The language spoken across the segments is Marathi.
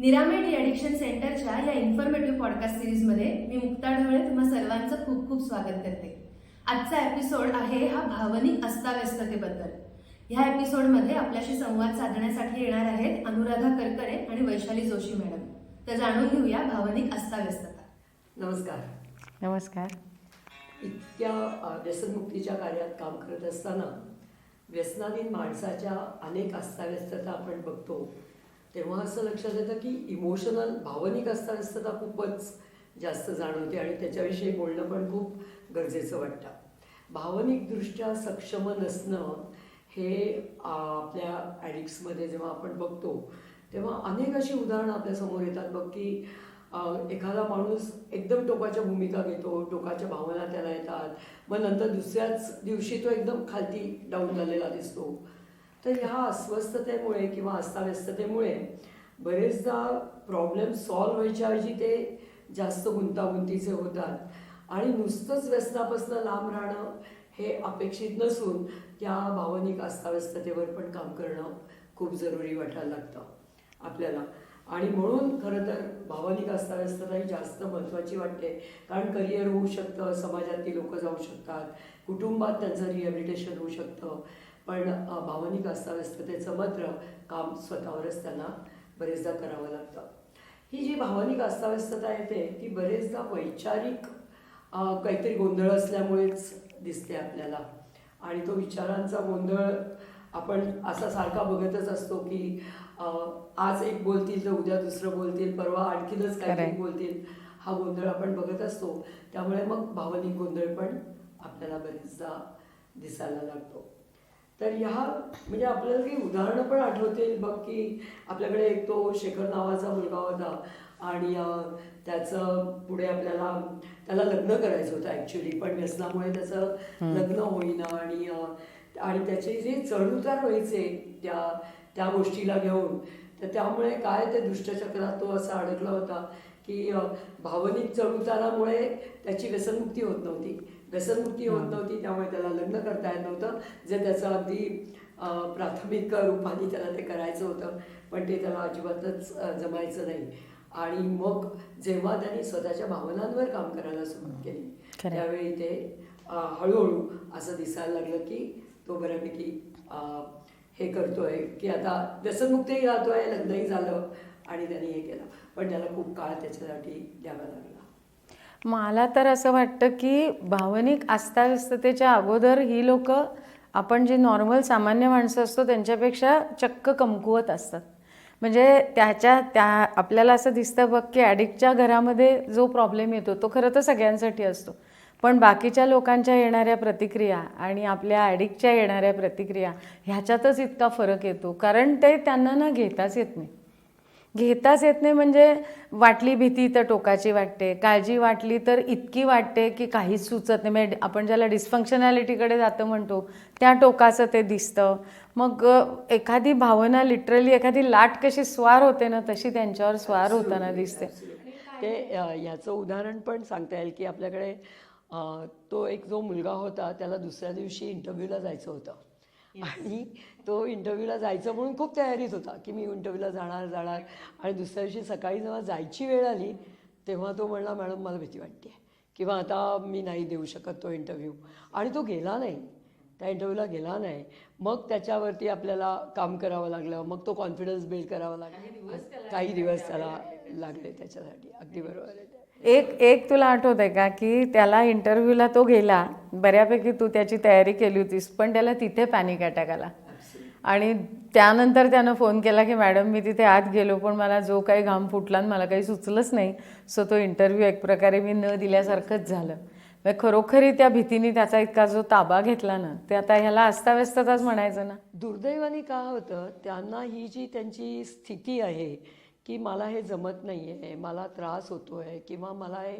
निरामेड ॲडिक्शन सेंटरच्या या इन्फॉर्मेटिव्ह पॉडकास्ट सिरीजमध्ये मी मुक्ता ढवळे तुम्हा सर्वांचं खूप खूप स्वागत करते. आजचा एपिसोड आहे हा भावनिक अस्ताव्यस्ततेबद्दल. ह्या एपिसोडमध्ये आपल्याशी संवाद साधण्यासाठी येणार आहेत अनुराधा करकरे आणि वैशाली जोशी मॅडम. तर जाणून घेऊया भावनिक अस्ताव्यस्तता. नमस्कार. नमस्कार. इतक्या व्यसनमुक्तीच्या कार्यात काम करत असताना व्यसनाधीन माणसाच्या अनेक अस्ताव्यस्तता आपण बघतो. तेव्हा असं लक्षात येतं की इमोशनल भावनिक असताना खूपच जास्त जाणवते आणि त्याच्याविषयी बोलणं पण खूप गरजेचं वाटतं. भावनिकदृष्ट्या सक्षम नसणं हे आपल्या ॲडिक्समध्ये जेव्हा आपण बघतो तेव्हा अनेक अशी उदाहरणं आपल्यासमोर येतात. बघ की एखादा माणूस एकदम टोकाच्या भूमिका घेतो टोकाच्या भावना त्याला येतात. मग नंतर दुसऱ्याच दिवशी तो एकदम खालती डाऊन झालेला दिसतो. तर ह्या अस्वस्थतेमुळे किंवा अस्ताव्यस्ततेमुळे बरेचदा प्रॉब्लेम सॉल्व्ह व्हायच्याऐवजी ते जास्त गुंतागुंतीचे होतात. आणि नुसतंच व्यसनापासून लांब राहणं हे अपेक्षित नसून त्या भावनिक अस्ताव्यस्ततेवर पण काम करणं खूप जरुरी वाटायला लागतं आपल्याला. आणि म्हणून खरं तर भावनिक अस्ताव्यस्तता ही जास्त महत्त्वाची वाटते. कारण करिअर होऊ शकतं समाजातली लोक जाऊ शकतात कुटुंबात त्यांचं रिहॅबिलिटेशन होऊ शकतं. पण भावनिक अस्ताव्यस्ततेचं मात्र काम स्वतःवरच त्यांना बरेचदा करावं लागतं. ही जी भावनिक अस्ताव्यस्तता येते ती बरेचदा वैचारिक काहीतरी गोंधळ असल्यामुळेच दिसते आपल्याला. आणि तो विचारांचा गोंधळ आपण असा सारखा बघतच असतो की आज एक बोलतील तर उद्या दुसरं बोलतील परवा आणखीनच काहीतरी. बोलतील हा गोंधळ आपण बघत असतो. त्यामुळे मग भावनिक गोंधळ पण आपल्याला बरेचदा दिसायला लागतो. तर ह्या म्हणजे आपल्याला काही उदाहरणं पण आठवतील. बघ की आपल्याकडे एक तो शेखर नावाचा मुलगा होता आणि त्याचं पुढे आपल्याला त्याला लग्न करायचं होतं ॲक्च्युली पण व्यसनामुळे त्याचं लग्न होईना आणि आणि त्याचे जे चढउतार व्हायचे त्या त्या गोष्टीला घेऊन तर त्यामुळे काय ते दुष्टचक्रात तो असा अडकला होता. की भावनिक चढउतारामुळे त्याची व्यसनमुक्ती होत नव्हती. व्यसनमुक्ती होत नव्हती त्यामुळे त्याला लग्न करता येत नव्हतं. जे त्याचं अगदी प्राथमिक रूपाने त्याला ते करायचं होतं पण ते त्याला अजिबातच जमायचं नाही. आणि मग जेव्हा त्यांनी स्वतःच्या भावनांवर काम करायला सुरुवात केली. त्यावेळी ते हळूहळू असं दिसायला लागलं की तो बऱ्यापैकी अं, हे करतोय की आता व्यसनमुक्तही राहतोय लग्नही झालं आणि त्यांनी हे केलं. पण त्याला खूप काळ त्याच्यासाठी द्यावा लागला. मला तर असं वाटतं की भावनिक अस्ताव्यस्ततेच्या अगोदर ही लोक आपण जी नॉर्मल सामान्य माणसं असतो त्यांच्यापेक्षा चक्क कमकुवत असतात. म्हणजे त्याच्या त्या आपल्याला असं दिसतं बघ की ॲडिक्टच्या घरामध्ये जो प्रॉब्लेम येतो तो खरं तर सगळ्यांसाठी असतो. पण बाकीच्या लोकांच्या येणाऱ्या प्रतिक्रिया आणि आपल्या ॲडिक्टच्या येणाऱ्या प्रतिक्रिया ह्याच्यातच इतका फरक येतो. कारण ते त्यांना ना घेताच येत नाही. घेताच येत नाही. म्हणजे वाटली भीती तर टोकाची वाटते काळजी वाटली तर इतकी वाटते की काहीच सुचत नाही. म्हणजे आपण ज्याला डिस्फंक्शनॅलिटीकडे जातं म्हणतो त्या टोकाचं ते दिसतं. मग एखादी भावना लिटरली एखादी लाट कशी स्वार होते ना तशी त्यांच्यावर स्वार होताना दिसते. ते याचं उदाहरण पण सांगता येईल की आपल्याकडे तो एक जो मुलगा होता त्याला दुसऱ्या दिवशी इंटरव्ह्यूला जायचं होतं. आणि तो इंटरव्ह्यूला जायचं म्हणून खूप तयारीत होता की मी इंटरव्ह्यूला जाणार जाणार. आणि दुसऱ्या दिवशी सकाळी जेव्हा जायची वेळ आली तेव्हा तो म्हणला मॅडम मला भीती वाटते किंवा आता मी नाही देऊ शकत तो इंटरव्ह्यू आणि तो गेला नाही. त्या इंटरव्ह्यूला गेला नाही. मग त्याच्यावरती आपल्याला काम करावं लागलं. मग तो कॉन्फिडन्स बिल्ड करावा लागला. काही दिवस त्याला लागले त्याच्यासाठी. अगदी बरोबर. एक एक तुला आठवत आहे का की त्याला इंटरव्ह्यूला तो गेला. बऱ्यापैकी तू त्याची तयारी केली होतीस पण त्याला तिथे पॅनिक अटॅक आला. आणि त्यानंतर त्यानं फोन केला की मॅडम मी तिथे आत गेलो पण मला जो काही घाम फुटला आणि मला काही सुचलंच नाही सो तो इंटरव्ह्यू एक प्रकारे मी न दिल्यासारखंच झालं. मग खरोखरी त्या भीतीने त्याचा इतका जो ताबा घेतला ना ते आता ह्याला अस्ताव्यस्तताच म्हणायचं ना. दुर्दैवाने का होतं त्यांना ही जी त्यांची स्थिती आहे की मला हे जमत नाही आहे मला त्रास होतो आहे किंवा मला हे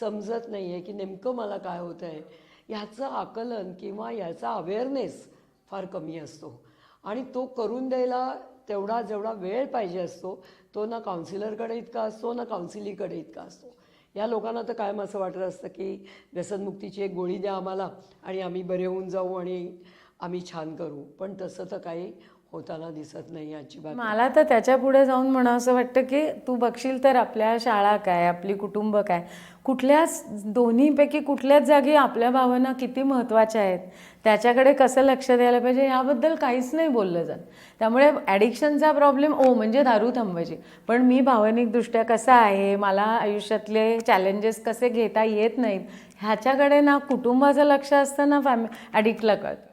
समजत नाही आहे की नेमकं मला काय होतं आहे ह्याचं आकलन किंवा याचा अवेअरनेस फार कमी असतो. आणि तो करून द्यायला तेवढा जेवढा वेळ पाहिजे असतो तो ना काउन्सिलरकडे इतका असतो ना काउन्सिलीकडे इतका असतो. या लोकांना तर कायम असं वाटत असतं की व्यसनमुक्तीची एक गोळी द्या आम्हाला आणि आम्ही बरे होऊन जाऊ आणि आम्ही छान करू. पण तसं तर काही होताना दिसत नाही अजिबात मला तर त्याच्या पुढे जाऊन म्हणा असं वाटतं की तू बघशील तर आपल्या शाळा काय आपली कुटुंब काय? कुठल्याच दोन्हीपैकी कुठल्याच जागी आपल्या भावना किती महत्त्वाच्या आहेत? त्याच्याकडे कसं लक्ष द्यायला पाहिजे याबद्दल काहीच नाही बोललं जात. त्यामुळे ॲडिक्शनचा प्रॉब्लेम ओ म्हणजे दारू थांबवायची. पण मी भावनिकदृष्ट्या कसा आहे मला आयुष्यातले चॅलेंजेस कसे घेता येत नाहीत ह्याच्याकडे ना कुटुंबाचं लक्ष असतं ना फॅमि ॲडिक्टला कळतं.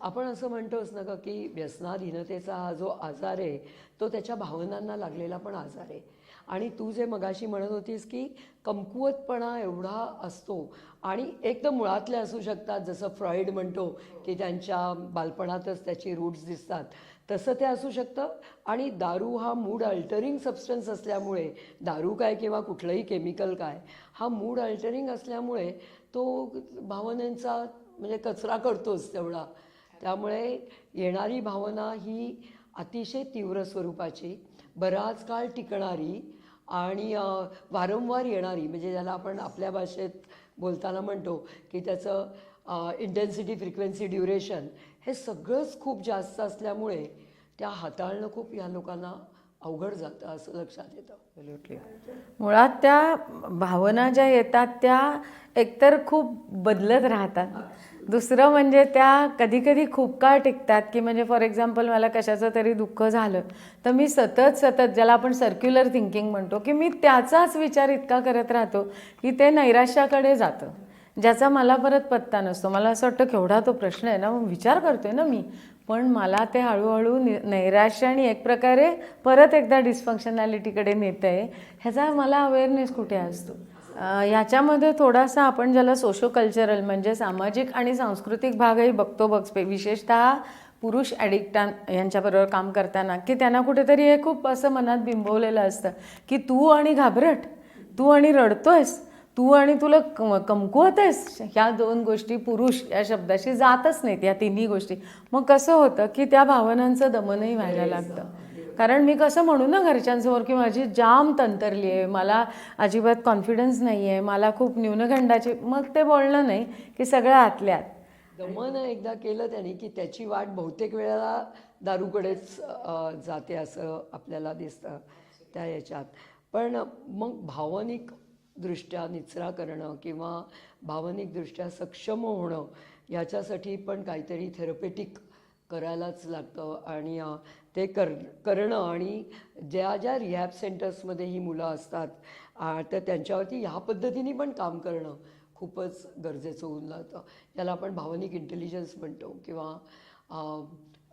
आपण असं म्हणतोच ना का की व्यसनाधीनतेचा हा जो आजार आहे तो त्याच्या भावनांना लागलेला पण आजार आहे. आणि तू जे मगाशी म्हणत होतीस की कमकुवतपणा एवढा असतो आणि एक तर मुळातले असू शकतात जसं फ्रॉईड म्हणतो की त्यांच्या बालपणातच त्याची रूट्स दिसतात तसं ते असू शकतं. आणि दारू हा मूड अल्टरिंग सबस्टन्स असल्यामुळे दारू काय किंवा कुठलंही केमिकल काय हा मूड अल्टरिंग असल्यामुळे तो भावनांचा म्हणजे कचरा करतोच तेवढा. त्यामुळे येणारी भावना ही अतिशय तीव्र स्वरूपाची बराच काळ टिकणारी आणि वारंवार येणारी. म्हणजे ज्याला आपण आपल्या भाषेत बोलताना म्हणतो की त्याचं इंटेन्सिटी फ्रिक्वेन्सी ड्युरेशन हे सगळंच खूप जास्त असल्यामुळे त्या हाताळणं खूप या लोकांना अवघड जातं असं लक्षात येतं. मुळात त्या भावना ज्या येतात त्या एकतर खूप बदलत राहतात. दुसरं म्हणजे त्या कधी कधी खूप काळ टिकतात की म्हणजे फॉर एक्झाम्पल मला कशाचं तरी दुःख झालं तर मी सतत सतत ज्याला आपण सर्क्युलर थिंकिंग म्हणतो की मी त्याचाच विचार इतका करत राहतो की ते नैराश्याकडे जातं. ज्याचा मला परत पत्ता नसतो. मला असं वाटतं केवढा तो प्रश्न आहे ना मग विचार करतोय ना मी. पण मला ते हळूहळू नि नैराश्य आणि एक प्रकारे परत एकदा डिस्फंक्शनॅलिटीकडे नेतं आहे ह्याचा मला अवेअरनेस कुठे असतो? अं, याच्यामध्ये थोडासा आपण ज्याला सोशो कल्चरल म्हणजे सामाजिक आणि सांस्कृतिक भागही बघतो बघ विशेषतः पुरुष ॲडिक्टां यांच्याबरोबर काम करताना की त्यांना कुठेतरी हे खूप असं मनात बिंबवलेलं असतं की तू आणि घाबरट तू आणि रडतोयस तू आणि तुला कम कमकुवत आहेस ह्या दोन गोष्टी पुरुष या शब्दाशी जातच नाहीत या तिन्ही गोष्टी. मग कसं होतं की त्या भावनांचं दमनही व्हायला लागतं. कारण मी कसं म्हणू ना घरच्यांसमोर की माझी जाम तंतरली आहे मला अजिबात कॉन्फिडन्स नाही आहे मला खूप न्यूनगंडाची मग ते बोलणं नाही की सगळं आतल्यात. दमन एकदा केलं त्याने की त्याची वाट बहुतेक वेळेला दारूकडेच जाते असं आपल्याला दिसतं त्या याच्यात. पण मग भावनिक दृष्ट्या निचरा करणं किंवा भावनिकदृष्ट्या सक्षम होणं याच्यासाठी पण काहीतरी थेरपेटिक करायलाच लागतं आणि ते कर करणं आणि ज्या ज्या रिहॅब सेंटर्समध्ये ही मुलं असतात तर त्यांच्यावरती ह्या पद्धतीने पण काम करणं खूपच गरजेचं होऊन जातं. ज्याला आपण भावनिक इंटेलिजन्स म्हणतो किंवा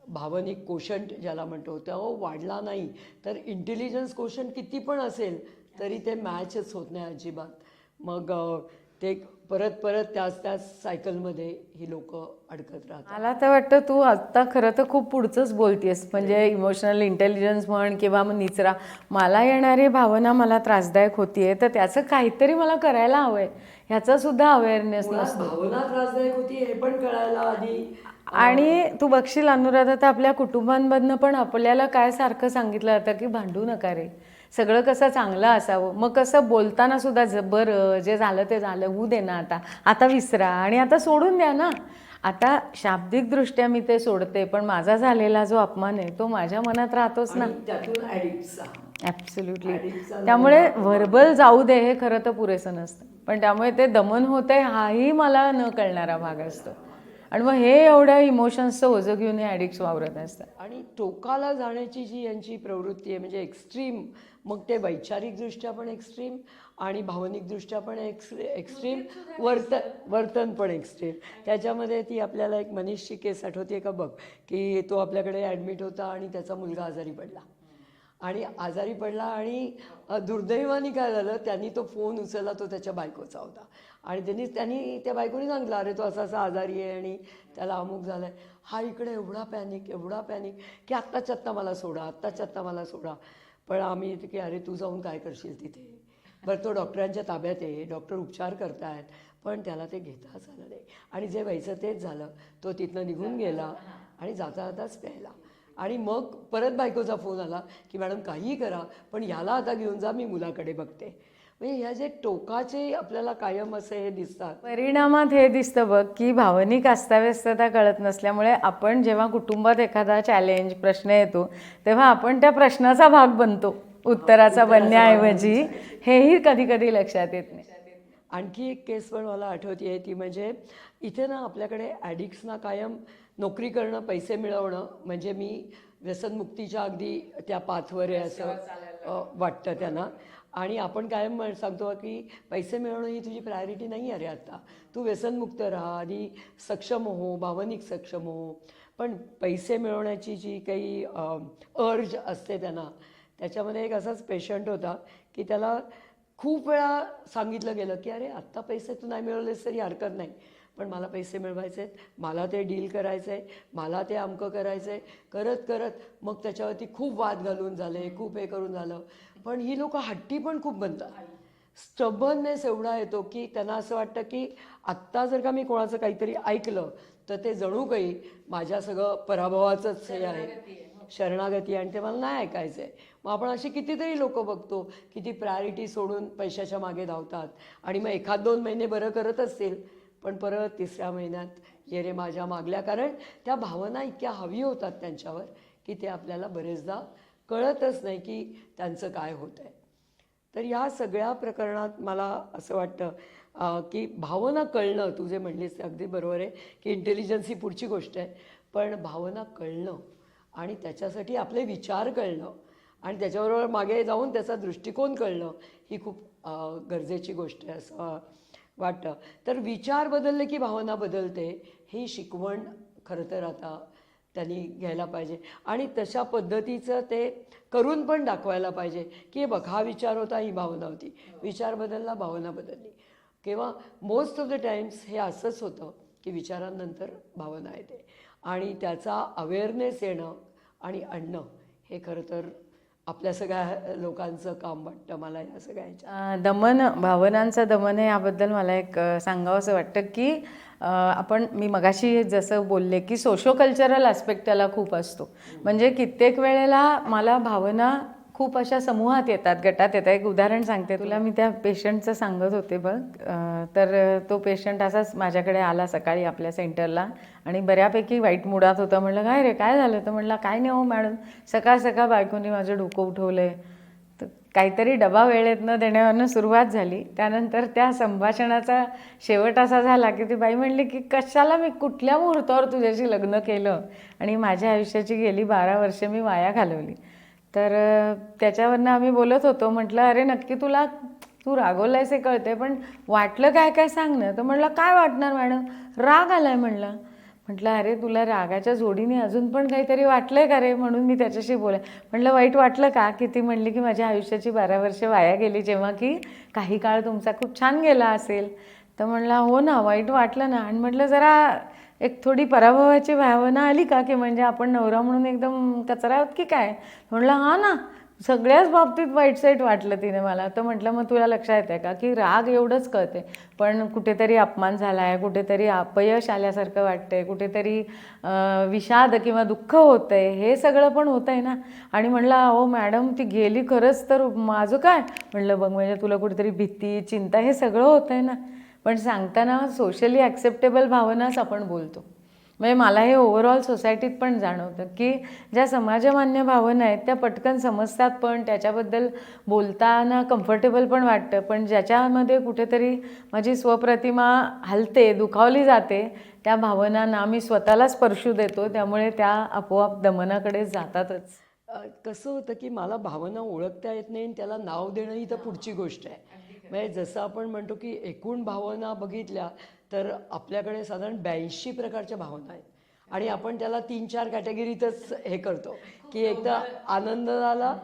भावनिक कोशंट ज्याला म्हणतो तो वाढला नाही तर इंटेलिजन्स कोशंट किती पण असेल तरी ते मॅचच होत नाही अजिबात. मग ते परत परत त्याच त्याच सायकलमध्ये ही लोक अडकत राहतात. मला तर वाटतं तू आत्ता खरं तर खूप पुढचंच बोलतेस. म्हणजे इमोशनल इंटेलिजन्स म्हण किंवा मग निचरा. मला येणारी भावना मला त्रासदायक होतीये. तर त्याचं काहीतरी मला करायला हवंय. ह्याचा सुद्धा अवेअरनेस भावना त्रासदायक होती हे पण कळायला आधी. आणि तू बघशील अनुराधा तर आपल्या कुटुंबांमधनं पण आपल्याला काय सारखं सांगितलं जातं की भांडू नका रे. सगळं कसं चांगलं असावं? मग कसं बोलताना सुद्धा ज बरं जे झालं ते झालं होऊ दे ना आता. आता विसरा आणि आता सोडून द्या ना. आता शाब्दिकदृष्ट्या मी ते सोडते पण माझा झालेला जो अपमान आहे तो माझ्या मनात राहतोच ना. ॲब्सोल्युटली त्यामुळे व्हर्बल जाऊ दे हे खरं तर पुरेसं नसतं. पण त्यामुळे ते दमन होतंय हाही मला न कळणारा भाग असतो. आणि मग हे एवढ्या इमोशन्सचं ओझं घेऊन हे ॲडिक्ट्स वावरत असतात. आणि टोकाला जाण्याची जी यांची प्रवृत्ती आहे म्हणजे एक्स्ट्रीम मग ते वैचारिकदृष्ट्या पण एक्स्ट्रीम आणि भावनिकदृष्ट्या पण एक्स एक्स्ट्रीम वर्तन वर्तन पण एक्स्ट्रीम त्याच्यामध्ये ती आपल्याला एक मनीषची केस आठवते का बघ की तो आपल्याकडे ॲडमिट होता आणि त्याचा मुलगा आजारी पडला. आणि आजारी पडला आणि दुर्दैवाने काय झालं त्यांनी तो फोन उचलला तो त्याच्या बायकोचा होता. आणि त्यांनी त्यांनी त्या बायकोनी सांगितलं अरे तो असा असा आजारी आहे आणि त्याला अमुक झालं आहे हा इकडे एवढा पॅनिक एवढा पॅनिक की आत्ताच आत्ता मला सोडा आत्ताच आत्ता मला सोडा. पण आम्ही की अरे तू जाऊन काय करशील तिथे? बरं तो डॉक्टरांच्या ताब्यात आहे डॉक्टर उपचार करतायत पण त्याला ते घेताच आलं नाही. आणि जे व्हायचं तेच झालं तो तिथनं निघून गेला आणि जाता जाताच प्यायला. आणि मग परत बायकोचा फोन आला की मॅडम काहीही करा पण याला आता घेऊन जा मी मुलाकडे बघते. म्हणजे ह्या जे टोकाचे आपल्याला कायम असे हे दिसतात. परिणामात हे दिसतं बघ की भावनिक अस्ताव्यस्तता कळत नसल्यामुळे आपण जेव्हा कुटुंबात एखादा चॅलेंज प्रश्न येतो तेव्हा आपण त्या प्रश्नाचा भाग बनतो उत्तराचा बनण्याऐवजी. हेही कधी कधी लक्षात येत नाही. आणखी एक केस पण मला आठवते आहे ती म्हणजे इथे ना आपल्याकडे ॲडिक्ट्सना कायम नोकरी करणं पैसे मिळवणं म्हणजे मी व्यसनमुक्तीच्या अगदी त्या पाथवर आहे असं वाटतं त्यांना. आणि आपण कायम सांगतो की पैसे मिळवणं ही तुझी प्रायोरिटी नाही आहे रे आता. तू व्यसनमुक्त राहा आधी सक्षम हो भावनिक सक्षम हो. पण पैसे मिळवण्याची जी काही अर्ज असते त्यांना त्याच्यामध्ये एक असाच पेशंट होता की त्याला खूप वेळा सांगितलं गेलं की अरे आत्ता पैसे तू नाही मिळवलेस तरी हरकत नाही. पण मला पैसे मिळवायचे आहेत. मला ते डील करायचं आहे मला ते अमकं करायचं आहे करत करत मग त्याच्यावरती खूप वाद घालून झाले खूप हे करून झालं. पण ही लोकं हट्टी पण खूप बनतात. स्टबननेस एवढा येतो की त्यांना असं वाटतं की आत्ता जर का मी कोणाचं काहीतरी ऐकलं तर ते जणू काही माझ्या सगळं पराभवाचंच हे आहे. शरणागती आणि ते मला नाही ऐकायचं आहे. मग आपण अशी कितीतरी लोक बघतो की ती प्रायोरिटी सोडून पैशाच्या मागे धावतात. आणि मग एखाद दोन महिने बरं करत असतील पण परत तिसऱ्या महिन्यात येरे माझ्या मागल्या कारण त्या भावना इतक्या हवी होतात त्यांच्यावर की ते आपल्याला बरेचदा कळतच नाही की त्यांचं काय होत आहे तर ह्या सगळ्या प्रकरणात मला असं वाटतं की भावना कळणं तू जे म्हणलीस ते अगदी बरोबर आहे की इंटेलिजन्स ही पुढची गोष्ट आहे पण भावना कळणं आणि त्याच्यासाठी आपले विचार कळणं आणि त्याच्याबरोबर मागे जाऊन त्याचा दृष्टिकोन कळणं ही खूप गरजेची गोष्ट आहे असं वाटतं. तर विचार बदलले की भावना बदलते ही शिकवण खरं तर आता त्यांनी घ्यायला पाहिजे. आणि तशा पद्धतीचं ते करून पण दाखवायला पाहिजे की बघ हा विचार होता ही भावना होती. विचार बदलला भावना बदलली. किंवा मोस्ट ऑफ द टाइम्स हे असंच होतं की विचारांनंतर भावना येते. आणि त्याचा अवेअरनेस येणं आणि आणणं हे खरं तर आपल्या सगळ्या लोकांचं काम वाटतं मला या सगळ्या दमन भावनांचं दमन आहे याबद्दल मला एक सांगावं सांगावंसं वाटतं की आपण मी मगाशी जसं बोलले की सोशो कल्चरल आस्पेक्ट त्याला खूप असतो. म्हणजे कित्येक वेळेला मला भावना खूप अशा समूहात येतात गटात येतात. एक उदाहरण सांगते तुला. मी त्या पेशंटचं सांगत होते बघ. तर तो पेशंट असाच माझ्याकडे आला सकाळी आपल्या सेंटरला आणि बऱ्यापैकी वाईट मुडात होता. म्हणलं काय रे काय झालं? तर म्हणलं काय नाही हो मॅडम. सकाळ सकाळ बायकोनी माझं डोकं उठवलं आहे तर काहीतरी डबा वेळेत न देण्यावरनं सुरुवात झाली. त्यानंतर त्या संभाषणाचा शेवट असा झाला की ती बाई म्हणली की कशाला मी कुठल्या मुहूर्तावर तुझ्याशी लग्न केलं? आणि माझ्या आयुष्याची गेली बारा वर्ष मी वाया घालवली. तर त्याच्यावरनं आम्ही बोलत होतो म्हटलं अरे नक्की तुला तू रागवलायस हे कळते पण वाटलं काय काय सांग ना. तर म्हणलं काय वाटणार मॅडम? राग आलाय म्हणलं. म्हटलं अरे तुला रागाच्या जोडीने अजून पण काहीतरी वाटलंय का रे? म्हणून मी त्याच्याशी बोले म्हटलं वाईट वाटलं का की ती म्हणली की माझ्या आयुष्याची बारा वर्षे वाया गेली जेव्हा की काही काळ तुमचा खूप छान गेला असेल? तर म्हणला हो ना वाईट वाटलं ना. आणि म्हटलं जरा एक थोडी पराभवाची भावना आली का की म्हणजे आपण नवरा म्हणून एकदम कचरा आहोत की काय? म्हणलं हा ना सगळ्याच बाबतीत वाईट साईट वाटलं तिने मला. तर म्हटलं मग तुला लक्षात येते का की राग एवढंच कळते पण कुठेतरी अपमान झाला आहे कुठेतरी अपयश आल्यासारखं वाटतंय कुठेतरी विषाद किंवा दुःख होतं आहे हे सगळं पण होतं आहे ना. आणि म्हणलं अहो मॅडम ती गेली खरंच तर माझं काय? म्हणलं बघ म्हणजे तुला कुठेतरी भीती चिंता हे सगळं होतं आहे ना. पण सांगताना सोशली ॲक्सेप्टेबल भावनाच आपण बोलतो. म्हणजे मला हे ओव्हरऑल सोसायटीत पण जाणवतं की ज्या समाजमान्य भावना आहेत त्या पटकन समजतात पण त्याच्याबद्दल बोलताना कम्फर्टेबल पण वाटतं. पण ज्याच्यामध्ये कुठेतरी माझी स्वप्रतिमा हलते दुखावली जाते त्या भावनांना आम्ही स्वतःला स्पर्शू देतो. त्यामुळे त्या आपोआप दमनाकडे जातातच. कसं होतं की मला भावना ओळखता येत नाही आणि त्याला नाव देणं ही तर पुढची गोष्ट आहे. म्हणजे जसं आपण म्हणतो की एकूण भावना बघितल्या तर आपल्याकडे साधारण ब्याऐंशी प्रकारच्या भावना आहेत. आणि आपण त्याला तीन चार कॅटेगरीतच हे करतो. की एक तर आनंद झाला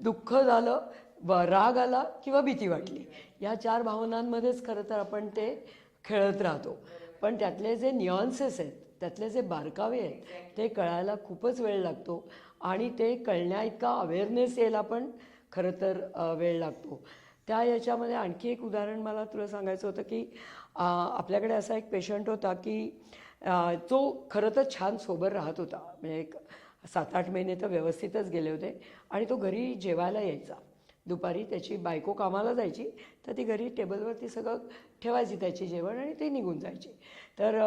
दुःख झालं व राग आला किंवा भीती वाटली. या चार भावनांमध्येच खरं तर आपण ते खेळत राहतो. पण त्यातले जे नियॉन्सेस आहेत त्यातले जे बारकावे आहेत ते कळायला खूपच वेळ लागतो. आणि ते कळण्या इतका अवेअरनेस यायला पण खरं तर वेळ लागतो. त्या याच्यामध्ये आणखी एक उदाहरण मला तुला सांगायचं होतं की आपल्याकडे असा एक पेशंट होता की तो खरं तर छान सोबर राहत होता. म्हणजे एक सात आठ महिने तर व्यवस्थितच गेले होते आणि तो घरी जेवायला यायचा. दुपारी त्याची बायको कामाला जायची तर ती घरी टेबलवरती सगळं ठेवायची त्याची जेवण आणि ते निघून जायची. तर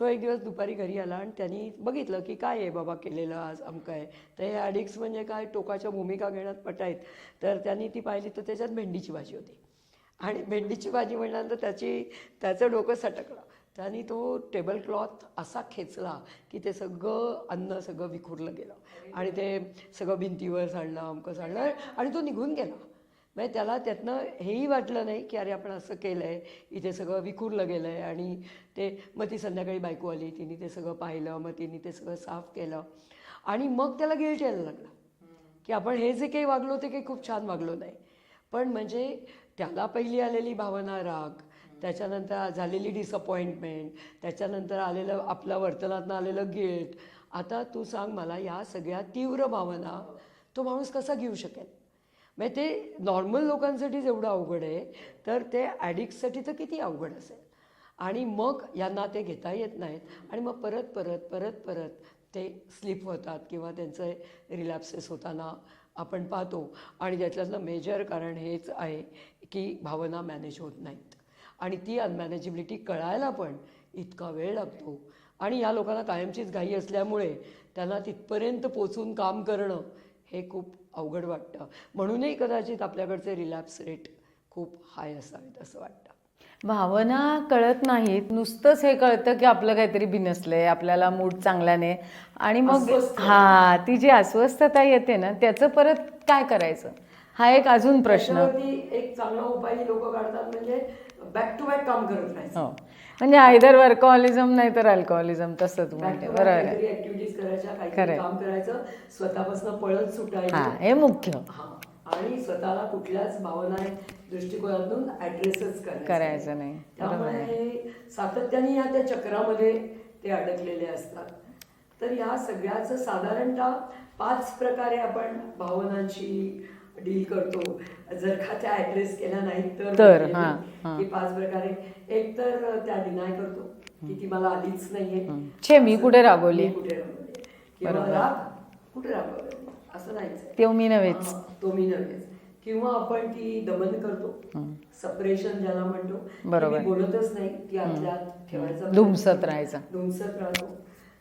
तो एक दिवस दुपारी घरी आला आणि त्यांनी बघितलं की काय आहे बाबा केलेलं आज अमकं आहे. तर हे अडिक्स म्हणजे काय? टोकाच्या भूमिका घेण्यात पटायत. तर त्यांनी ती पाहिली तर त्याच्यात भेंडीची भाजी होती. आणि भेंडीची भाजी म्हटल्यानंतर त्याची त्याचं डोकं सटकलं. त्याने तो टेबल क्लॉथ असा खेचला की ते सगळं अन्न सगळं विखुरलं गेलं. आणि ते सगळं भिंतीवर सांडलं अमकं सांडलं आणि तो निघून गेला. म्हणजे त्याला त्यातनं हेही वाटलं नाही की अरे आपण असं केलं आहे इथे सगळं विखुरलं गेलं आहे आणि ते मग ती संध्याकाळी बायको आली तिने ते सगळं पाहिलं मग तिने ते सगळं साफ केलं आणि मग त्याला गिल्ट यायला लागला. की आपण हे जे काही वागलो ते काही खूप छान वागलो नाही. पण म्हणजे त्याला पहिली आलेली भावना राग त्याच्यानंतर झालेली डिसअपॉइंटमेंट त्याच्यानंतर आलेलं आपल्या वर्तनातनं आलेलं गिल्ट आता तू सांग मला या सगळ्या तीव्र भावना तो माणूस कसा घेऊ शकेल? म्हणजे ते नॉर्मल लोकांसाठीच एवढं अवघड आहे तर ते ॲडिक्टसाठी तर किती अवघड असेल. आणि मग यांना ते घेता येत नाहीत. आणि मग परत परत परत परत ते स्लिप होतात किंवा त्यांचं रिलॅप्सेस होताना आपण पाहतो. आणि त्याच्यातलं मेजर कारण हेच आहे की भावना मॅनेज होत नाहीत. आणि ती अनमॅनेजेबिलिटी कळायला पण इतका वेळ लागतो. आणि या लोकांना कायमचीच घाई असल्यामुळे त्यांना तिथपर्यंत पोचून काम करणं हे खूप अवघड वाटतं. म्हणूनही कदाचित आपल्याकडचे रिलॅप्स रेट खूप हाय असावेत असं वाटतं. भावना कळत नाहीत. नुसतंच हे कळतं की आपलं काहीतरी बिनसलंय आपल्याला मूड चांगल्याने. आणि मग. हा ती जी अस्वस्थता येते ना त्याचं परत काय करायचं? हा एक अजून प्रश्न. एक चांगला उपाय लोक काढतात म्हणजे बॅक टू बॅक काम करत राहायचं हो. म्हणजे आयदर वर्कॉलिझम नाही तर अल्कोहोलिझम तसं तू बॅक म्हणते टू बरोबर आहे. ऍक्टिव्हिटीज करायच्या. काहीतरी काम करायचं स्वतःपासून पळत हा सुटायचं. हे मुख्य. हा. आणि स्वतःला कुठल्याच भावना दृष्टिकोनातून ऍड्रेसच करायचं करायचं नाही. बरोबर त्यामुळे आहे. हे सातत्याने या त्या चक्रामध्ये ते अडकलेले असतात. तर या सगळ्याचं साधारणतः पाच प्रकारे आपण भावनांशी डील करतो. जर का त्या ऍड्रेस केल्या नाहीत तर म्हणजे हा. की पाच प्रकारे एक तर त्या डिनाय करतो की ती मला आलीच नाहीये. छे, मी कुठे रागवली? मी कुठे रागवली किंवा. राग कुठे रागवली असं नाहीच. तो मी नव्हेच. तो मी नव्हेच. किंवा आपण ती दमन करतो सपरेशन ज्याला म्हणतो बरोबर. बोलतच नाही ती आतल्यात ठेवायचा धुमसत राहायचं. धुमसत राहतो.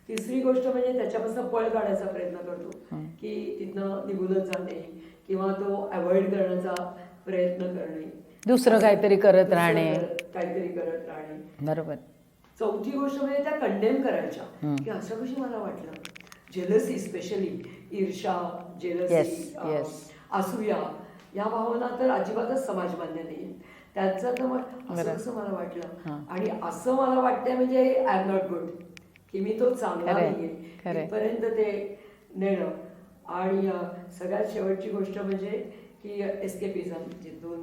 तिसरी गोष्ट म्हणजे त्याच्यापासून पळ काढायचा प्रयत्न करतो की तिथनं निघूनच जाणे किंवा तो अवॉइड करण्याचा प्रयत्न करणे. दुसरं काहीतरी करत राहणे. काहीतरी करत राहणे. बरोबर. चौथी गोष्ट म्हणजे त्या कंडेम करायच्या. की असं कशी मला वाटलं? जेलसी स्पेशली ईर्षा जेलसी. असूया. या भावना तर अजिबातच समाजमान्य नाही त्यांचं तर मग असं. कसं मला वाटलं? आणि असं मला वाटतंय म्हणजे आय एम नॉट गुड की मी तो चांगला नाहीये. इथपर्यंत ते नेणं. आणि सगळ्यात शेवटची गोष्ट म्हणजे की एस्केपिझम जिथून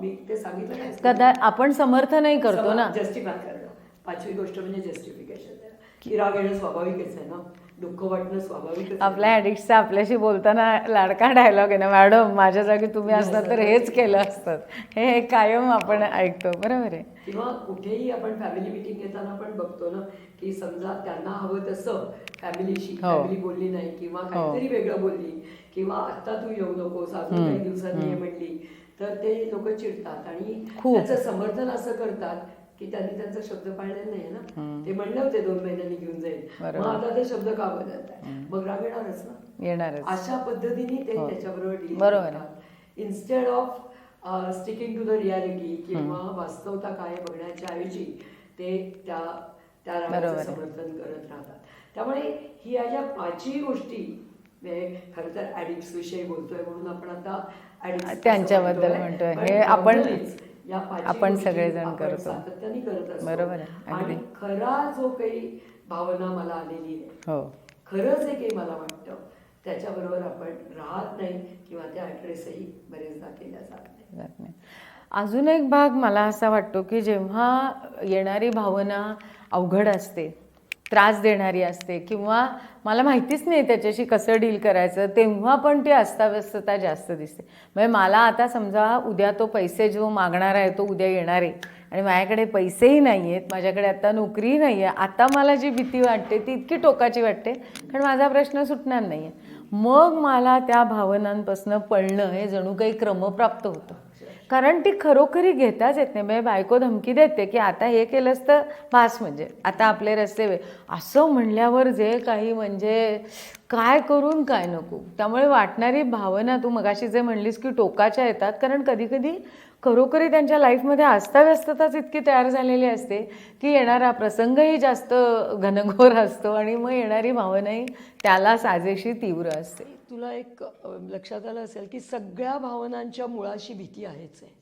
मी ते सांगितलं कदा आपण समर्थ नाही करतो ना? जस्टिफाय करणं पाचवी गोष्ट म्हणजे जस्टिफिकेशन की राग येणं स्वाभाविकच आहे ना? दुःख वाटणं स्वाभाविकच आहे. आपल्या ॲडिक्टचा आपल्याशी बोलताना लाडका डायलॉग आहे ना मॅडम माझ्या जागी तुम्ही असतात तर हेच केलं असतं हे कायम आपण ऐकतो बरोबर आहे किंवा कुठेही आपण फॅमिली मिटिंग घेताना पण बघतो ना की समजा त्यांना हवं तसं फॅमिलीशी हो. फॅमिली बोलली नाही किंवा काहीतरी वेगळं बोलली किंवा आता तू येऊ नकोस अजून काही दिवसांनी ये म्हणली तर ते लोक चिडतात आणि. त्याचं समर्थन असं करतात की त्यांनी त्यांचा शब्द पाळलेला नाही ना. ते म्हणले होते दोन महिन्यांनी घेऊन जाईल. मग आता ते शब्द का बदलत आहे मग राग येणारच ना. येणारच. अशा पद्धतीने ते हो. त्याच्याबरोबर डील आहे. Instead of sticking to the reality किंवा वास्तवता काय बघण्याच्या ऐवजी ते त्या त्या रागाचं. समर्थन करत राहतात. त्यामुळे ही अशा पाचही गोष्टी खरं तर ऍडिक्ट विषयी बोलतोय म्हणून आपण आता त्यांच्याबद्दल म्हणतोय. हे आपण- या आपण सगळेजण करतो. सातत्याने करत असतो. बरोबर आहे. आणि खरा जो काही भावना मला आलेली आहे हो. खरं जे काही मला वाटतं त्याच्याबरोबर आपण राहत नाही किंवा त्या ॲड्रेसही बरेचदा केल्या जात नाही. अजून एक भाग मला असा वाटतो की जेव्हा येणारी भावना अवघड असते त्रास देणारी असते किंवा मला माहितीच नाही त्याच्याशी कसं डील करायचं तेव्हा पण ती अस्ताव्यस्तता जास्त दिसते. म्हणजे मला आता समजा उद्या तो पैसे जो मागणार आहे तो उद्या येणार आहे आणि माझ्याकडे पैसेही नाही आहेत माझ्याकडे आता नोकरीही नाही आहे आता मला जी भीती वाटते ती इतकी टोकाची वाटते कारण माझा प्रश्न सुटणार नाही आहे मग मला त्या भावनांपासून पळणं हे जणू काही क्रमप्राप्त होतं. कारण ती खरोखरी घेताच येत नाही. म्हणजे बायको धमकी देते की आता हे केलंस तर भास म्हणजे आता आपले रस्ते वे. असं म्हणल्यावर जे काही म्हणजे काय करून काय नको. त्यामुळे वाटणारी भावना तू मगाशी जे म्हणलीस की टोकाच्या येतात कारण कधीकधी खरोखरी त्यांच्या लाईफमध्ये अस्ताव्यस्तताच इतकी तयार झालेली असते की येणारा प्रसंगही जास्त घनघोर असतो आणि मग येणारी भावनाही त्याला साजेशी तीव्र असते. तुला एक लक्षात आलं असेल की सगळ्या भावनांच्या मुळाशी भीती आहेच आहे.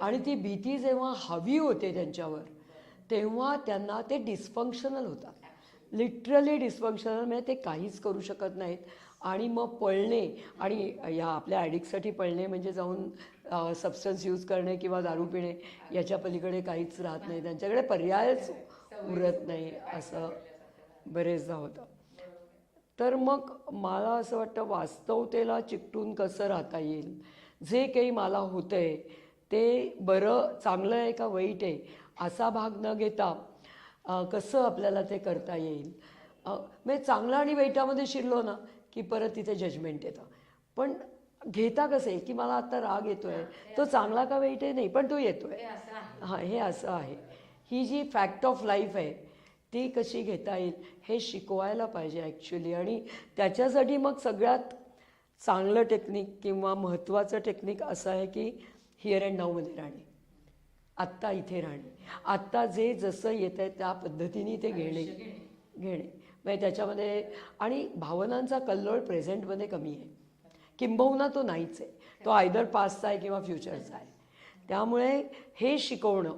आणि ती भीती जेव्हा हवी होते त्यांच्यावर तेव्हा त्यांना ते डिस्फंक्शनल होतात. लिटरली डिस्फंक्शनल म्हणजे ते काहीच करू शकत नाहीत. आणि मग पळणे आणि या आपल्या ॲडिक्टसाठी पळणे म्हणजे जाऊन सबस्टन्स यूज करणे किंवा दारू पिणे याच्या पलीकडे काहीच राहत नाही. त्यांच्याकडे पर्यायच उरत नाही असं बरेचदा होतं. तर मग मला असं वाटतं वास्तवतेला चिकटून कसं राहता येईल? जे काही मला होतं आहे ते बरं चांगलं आहे का वाईट आहे? असा भाग न घेता कसं आपल्याला ते करता येईल? म्हणजे चांगलं आणि वाईटामध्ये शिरलो ना की परत तिथे जजमेंट येतं. पण घेता कसं आहे? की मला आत्ता राग येतो आहे तो चांगला का वाईट आहे? नाही पण तो येतो आहे. हां हे असं आहे. ही जी फॅक्ट ऑफ लाईफ आहे ती कशी घेता येईल हे शिकवायला पाहिजे ॲक्च्युली आणि त्याच्यासाठी मग सगळ्यात चांगलं टेक्निक किंवा महत्त्वाचं टेक्निक असं आहे की हिअर अँड नाऊमध्ये राहणे. आत्ता इथे राहणे. आत्ता जे जसं येत आहे त्या पद्धतीने ते घेणे. घेणे. म्हणजे त्याच्यामध्ये आणि भावनांचा कल्लोळ प्रेझेंटमध्ये कमी आहे. किंबहुना तो नाहीच आहे. तो आयदर पास्टचा आहे किंवा फ्युचरचा आहे. त्यामुळे हे शिकवणं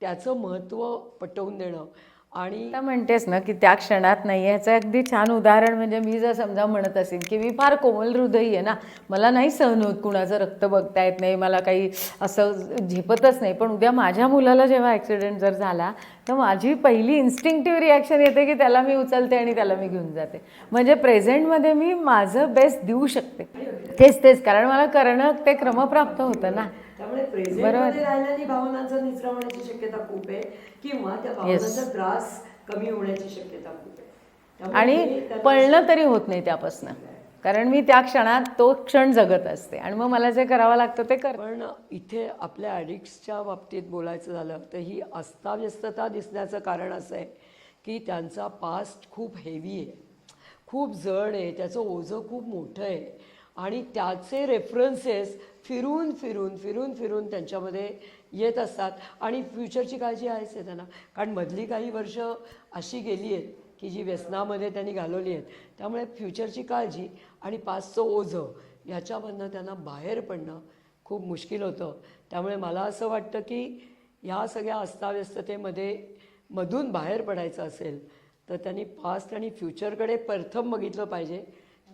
त्याचं महत्त्व पटवून देणं आणि आता म्हणतेस ना की त्या क्षणात नाही याचं अगदी छान उदाहरण म्हणजे मी जर समजा म्हणत असेल की मी फार कोमल हृदयी आहे ना मला नाही सहन होत कुणाचं रक्त बघता येत नाही मला काही असं झेपतच नाही. पण उद्या माझ्या मुलाला जेव्हा ॲक्सिडेंट जर झाला तर माझी पहिली इन्स्टिंक्टिव्ह रिॲक्शन येते की त्याला मी उचलते आणि त्याला मी घेऊन जाते. म्हणजे प्रेझेंटमध्ये मी माझं बेस्ट देऊ शकते. तेच तेच. कारण मला करणं ते क्रमप्राप्त होतं ना. त्यामुळे प्रेझेंटमध्ये राहिल्याने भावनांचा निचरा होण्याची शक्यता खूप आहे किंवा त्या भावनांचा त्रास कमी होण्याची शक्यता खूप आहे. आणि हे पळणं तरी होत नाही त्यापासनं. कारण मी त्या क्षणात तो क्षण जगत असते. आणि मग मला जे करावं लागतं ते कर पण इथे आपल्या ॲडिक्ट्सच्या बाबतीत बोलायचं झालं तर ही अस्ताव्यस्तता दिसण्याचं कारण असं आहे की त्यांचा पास्ट खूप हेवी आहे. खूप जड आहे. त्याचं ओझं खूप मोठं आहे. आणि त्याचे रेफरन्सेस फिरून फिरून फिरून फिरून त्यांच्यामध्ये येत असतात. आणि फ्युचरची काळजी आहेच आहे त्यांना. कारण मधली काही वर्ष अशी गेली आहेत की जी व्यसनामध्ये त्यांनी घालवली आहेत. त्यामुळे फ्युचरची काळजी आणि पाचचं ओझं ह्याच्यामधनं त्यांना बाहेर पडणं खूप मुश्किल होतं. त्यामुळे मला असं वाटतं की ह्या सगळ्या अस्ताव्यस्ततेमध्ये मधून बाहेर पडायचं असेल तर त्यांनी पास्ट आणि फ्युचरकडे प्रथम बघितलं पाहिजे.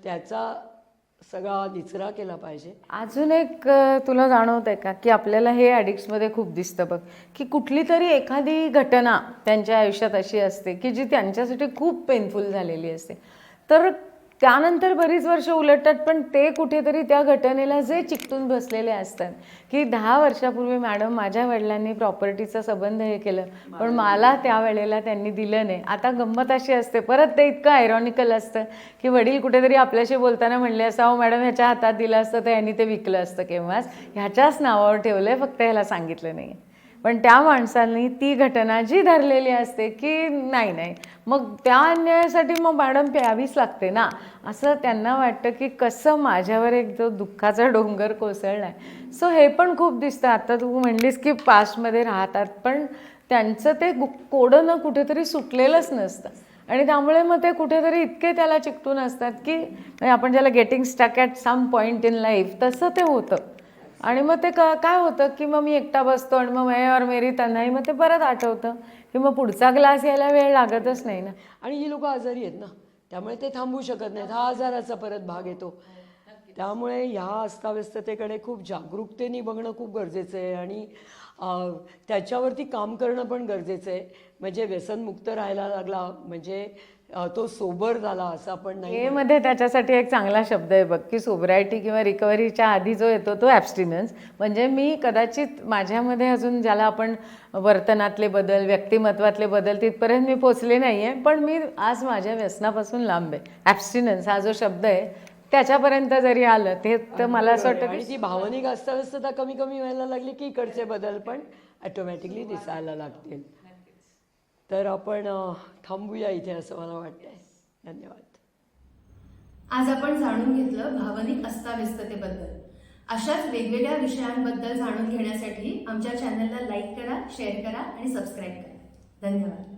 त्याचा सगळा निचरा केला पाहिजे. अजून एक तुला जाणवत आहे का की आपल्याला हे ॲडिक्ट्समध्ये खूप दिसतं बघ. की कुठली तरी एखादी घटना त्यांच्या आयुष्यात अशी असते की जी त्यांच्यासाठी खूप पेनफुल झालेली असते. तर त्यानंतर बरीच वर्ष उलटतात पण ते कुठेतरी त्या घटनेला जे चिकटून बसलेले असतात. की दहा वर्षापूर्वी मॅडम माझ्या वडिलांनी प्रॉपर्टीचा संबंध हे केलं पण मला त्यावेळेला त्यांनी दिलं नाही. आता गंमत अशी असते परत ते इतकं आयरॉनिकल असतं की वडील कुठेतरी आपल्याशी बोलताना म्हणले असं अहो मॅडम ह्याच्या हातात दिलं असतं तर यांनी ते विकलं असतं केव्हाच. ह्याच्याच नावावर ठेवलं आहे फक्त ह्याला सांगितलं नाही पण त्या माणसांनी ती घटना जी धरलेली असते की नाही नाही. मग त्या अन्यायासाठी मग मॅडम प्यावीच लागते ना. असं त्यांना वाटतं की कसं माझ्यावर एक जो दुःखाचा डोंगर कोसळला आहे सो हे पण खूप दिसतं. आता तू म्हणलीस की पास्टमध्ये राहतात पण त्यांचं ते गु- कोडं कुठेतरी सुटलेलंच नसतं. आणि त्यामुळे मग ते कुठेतरी इतके त्याला चिकटून असतात की आपण ज्याला getting stuck at some point in life तसं ते होतं. आणि मग ते का काय होतं की मग मी एकटा बसतो आणि मग मै और मेरी तन्हाई मग ते परत आठवतं की मग पुढचा ग्लास यायला वेळ लागतच नाही ना. आणि ही लोक आजारी आहेत ना त्यामुळे ते थांबू शकत नाहीत. हा आजाराचा परत भाग येतो. त्यामुळे ह्या अस्ताव्यस्ततेकडे खूप जागरूकतेने बघणं खूप गरजेचं आहे आणि त्याच्यावरती काम करणं पण गरजेचं आहे. म्हणजे व्यसनमुक्त राहायला लागला म्हणजे तो सोबर झाला असं आपण नाही. हे मध्ये त्याच्यासाठी एक चांगला शब्द आहे बघ की सोब्रायटी किंवा रिकव्हरीच्या आधी जो येतो तो ॲबस्टिनन्स म्हणजे मी कदाचित माझ्यामध्ये अजून ज्याला आपण वर्तनातले बदल व्यक्तिमत्वातले बदल तिथपर्यंत मी पोचले नाही आहे पण मी आज माझ्या व्यसनापासून लांब आहे. ॲबस्टिनन्स हा जो शब्द आहे त्याच्यापर्यंत जरी आलं ते तर मला असं वाटतं की ती भावनिक अस्ताव्यस्तता कमी कमी व्हायला लागली की इकडचे बदल पण ॲटोमॅटिकली दिसायला लागतील. तर आपण थांबूया इथे असं मला वाटतंय. धन्यवाद. आज आपण जाणून घेतलं भावनिक अस्ताव्यस्ततेबद्दल. अशाच वेगवेगळ्या विषयांबद्दल जाणून घेण्यासाठी आमच्या चॅनलला लाईक करा शेअर करा आणि सबस्क्राईब करा. धन्यवाद.